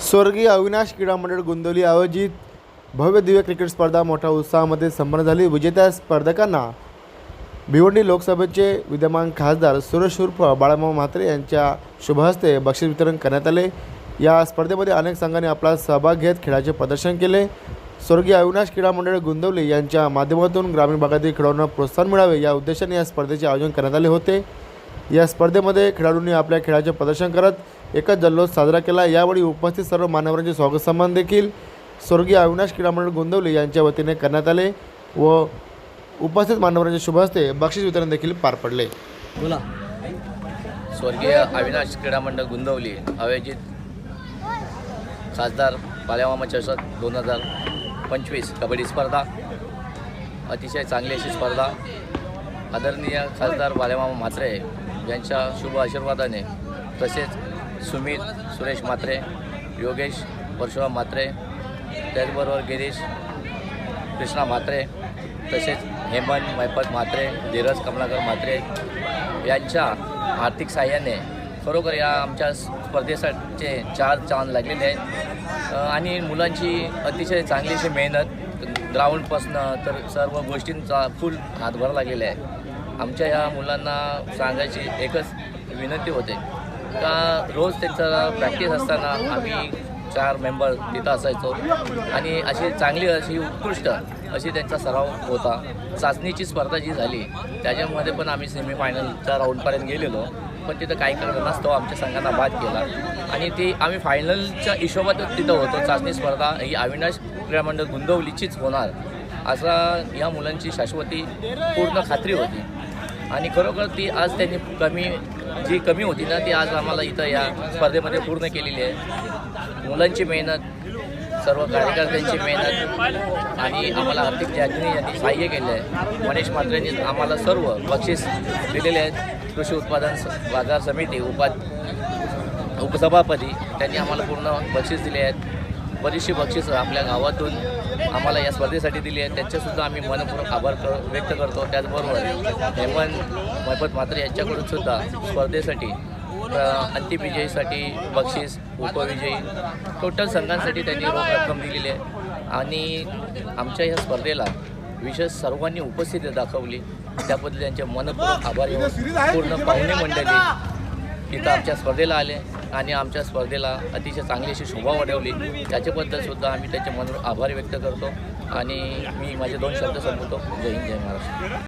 स्वर्गीय अविनाश क्रीडा मंडळ गोंदवली आयोजित भव्य दिव्य क्रिकेट स्पर्धा मोठ्या उत्साहामध्ये संपन्न झाली. विजेत्या स्पर्धकांना भिवंडी लोकसभेचे विद्यमान खासदार सुरेश उर्फ बाळामामा म्हात्रे यांच्या शुभहस्ते बक्षीस वितरण करण्यात आले. या स्पर्धेमध्ये अनेक संघांनी आपला सहभाग घेत खेळाचे प्रदर्शन केले. स्वर्गीय अविनाश क्रीडा मंडळ गुंदवली यांच्या माध्यमातून ग्रामीण भागातील खेळाडूंना प्रोत्साहन मिळावे या उद्देशाने या स्पर्धेचे आयोजन करण्यात आले होते. या स्पर्धेमध्ये खेळाडूंनी आपल्या खेळाचे प्रदर्शन करत एकच जल्लोष साजरा केला. यावेळी उपस्थित सर्व मान्यवरांचे स्वागत सन्मान देखील स्वर्गीय अविनाश क्रीडा मंडळ गोंदवली यांच्या वतीने करण्यात आले व उपस्थित मान्यवरांच्या शुभ हस्ते बक्षीस वितरण देखील पार पडले. बोला. स्वर्गीय अविनाश क्रीडा मंडळ गुंदवली आयोजित खासदार बाल्यामामा चषक दोन हजार पंचवीस कबड्डी स्पर्धा अतिशय चांगली अशी स्पर्धा आदरणीय खासदार बाल्यामामा म्हात्रे यांच्या शुभ आशीर्वादाने तसेच सुमित सुरेश म्हात्रे योगेश परशुराम म्हात्रे त्याचबरोबर गिरीश कृष्णा म्हात्रे तसेच हेमंत मैपत म्हात्रे धीरज कमलाकर म्हात्रे यांच्या आर्थिक सहाय्याने खरोखर या आमच्या स्पर्धेसाठी चार चांद लागलेले आहेत. आणि मुलांची अतिशय चांगलीशी मेहनत ग्राउंडपासनं तर सर्व गोष्टींचा फुल हातभार लागलेला आहे. आमच्या ह्या मुलांना सांगायची एकच विनंती होते. का रोज त्यांचा प्रॅक्टिस असताना आम्ही चार मेंबर तिथं असायचो. आणि अशी चांगली अशी उत्कृष्ट अशी त्यांचा सराव होता. चाचणीची स्पर्धा जी झाली त्याच्यामध्ये पण आम्ही सेमीफायनलच्या राऊंडपर्यंत गेलेलो. पण तिथं काही कारण नसतो आमच्या संघांना बाद केला. आणि ती आम्ही फायनलच्या हिशोबातच तिथं होतो. चाचणी स्पर्धा ही अविनाश क्रीडामंडळ गुंदवलीचीच होणार. असा या मुलांची शाश्वती पूर्ण खात्री होती. आणि खरोखर ती आज त्यांनी कमी जी कमी होती ना ती आज आम्हाला इथं या स्पर्धेमध्ये पूर्ण केलेली आहे. मुलांची मेहनत सर्व कार्यकर्त्यांची मेहनत आणि आम्हाला आर्थिक ज्यांनी यांनी सहाय्य केलं आहे. मनीष मात्रेंनी आम्हाला सर्व बक्षीस दिलेले आहेत. कृषी उत्पादन स- बाजार समिती उपा उपसभापती त्यांनी आम्हाला पूर्ण बक्षीस दिले आहेत. बरीचशी बक्षीस आपल्या गावातून आम्हाला या स्पर्धेसाठी दिली आहे. त्यांचेसुद्धा आम्ही मनपूर्वक आभार कर व्यक्त करतो. त्याचबरोबर हेमंत मोहम्मद म्हात्रे यांच्याकडूनसुद्धा स्पर्धेसाठी अंतिम विजयीसाठी बक्षीस उपविजयी टोटल संघांसाठी त्यांनी रोख रक्कम दिलेली आहे. आणि आमच्या या स्पर्धेला विशेष सर्वांनी उपस्थिती दाखवली. त्याबद्दल त्यांचे मनपूर्वक आभार पूर्ण पाहुणे मंडळी इथं आमच्या स्पर्धेला आले. आणि आमच्या स्पर्धेला अतिशय चांगली अशी शोभा वाढवली. त्याच्याबद्दलसुद्धा आम्ही त्याचे मन आभार व्यक्त करतो. आणि मी माझे दोन शब्द संपवतो. जय हिंद जय महाराष्ट्र.